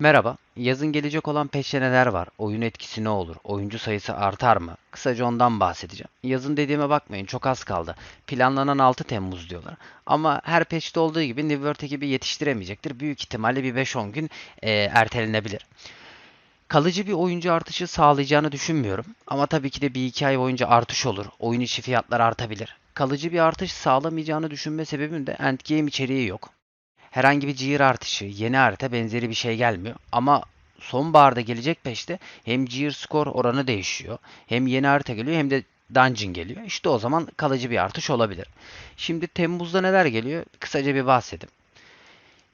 Merhaba, yazın gelecek olan peşte neler var? Oyun etkisi ne olur? Oyuncu sayısı artar mı? Kısaca ondan bahsedeceğim. Yazın dediğime bakmayın, çok az kaldı. Planlanan 6 Temmuz diyorlar. Ama her peşte olduğu gibi New World ekibi yetiştiremeyecektir. Büyük ihtimalle bir 5-10 gün e, ertelenebilir. Kalıcı bir oyuncu artışı sağlayacağını düşünmüyorum. Ama tabii ki de bir iki ay boyunca artış olur. Oyun içi fiyatlar artabilir. Kalıcı bir artış sağlamayacağını düşünme sebebim de endgame içeriği yok. Herhangi bir gear artışı, yeni harita benzeri bir şey gelmiyor. Ama sonbaharda gelecek peşte hem gear score oranı değişiyor. Hem yeni harita geliyor hem de dungeon geliyor. İşte o zaman kalıcı bir artış olabilir. Şimdi Temmuz'da neler geliyor? Kısaca bir bahsedeyim.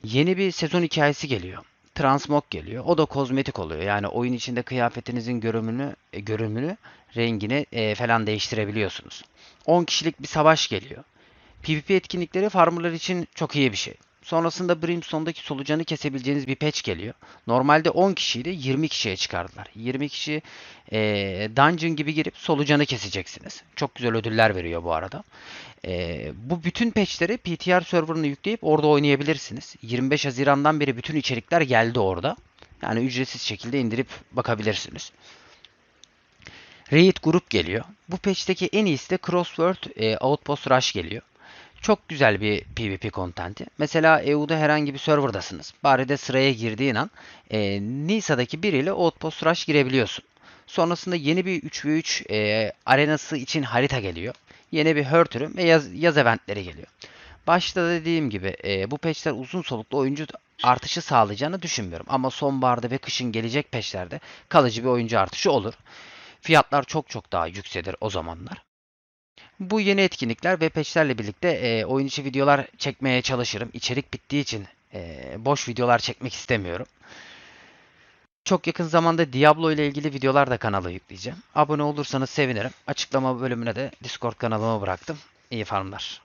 Yeni bir sezon hikayesi geliyor. Transmog geliyor. O da kozmetik oluyor. Yani oyun içinde kıyafetinizin görünümünü, e, görünümünü, rengini e, falan değiştirebiliyorsunuz. 10 kişilik bir savaş geliyor. PvP etkinlikleri farmerlar için çok iyi bir şey. Sonrasında Brimstone'daki solucanı kesebileceğiniz bir patch geliyor. Normalde 10 kişiydi 20 kişiye çıkardılar. 20 kişi eee, dungeon gibi girip solucanı keseceksiniz. Çok güzel ödüller veriyor bu arada. Eee, bu bütün patchleri PTR serverını yükleyip orada oynayabilirsiniz. 25 Haziran'dan beri bütün içerikler geldi orada. Yani ücretsiz şekilde indirip bakabilirsiniz. Raid grup geliyor. Bu patch'teki en iyisi de Crossword e, Outpost Rush geliyor. Çok güzel bir PvP kontenti. Mesela EU'da herhangi bir serverdasınız. Bari de sıraya girdiğin an e, Nisa'daki biriyle Outpost Rush girebiliyorsun. Sonrasında yeni bir 3v3 e, arenası için harita geliyor. Yeni bir Hurter'ı ve yaz, yaz eventleri geliyor. Başta dediğim gibi e, bu patchler uzun soluklu oyuncu artışı sağlayacağını düşünmüyorum. Ama sonbaharda ve kışın gelecek patchlerde kalıcı bir oyuncu artışı olur. Fiyatlar çok çok daha yükselir o zamanlar. Bu yeni etkinlikler ve patchlerle birlikte e, oyun içi videolar çekmeye çalışırım. İçerik bittiği için e, boş videolar çekmek istemiyorum. Çok yakın zamanda Diablo ile ilgili videolar da kanala yükleyeceğim. Abone olursanız sevinirim. Açıklama bölümüne de Discord kanalımı bıraktım. İyi farmlar.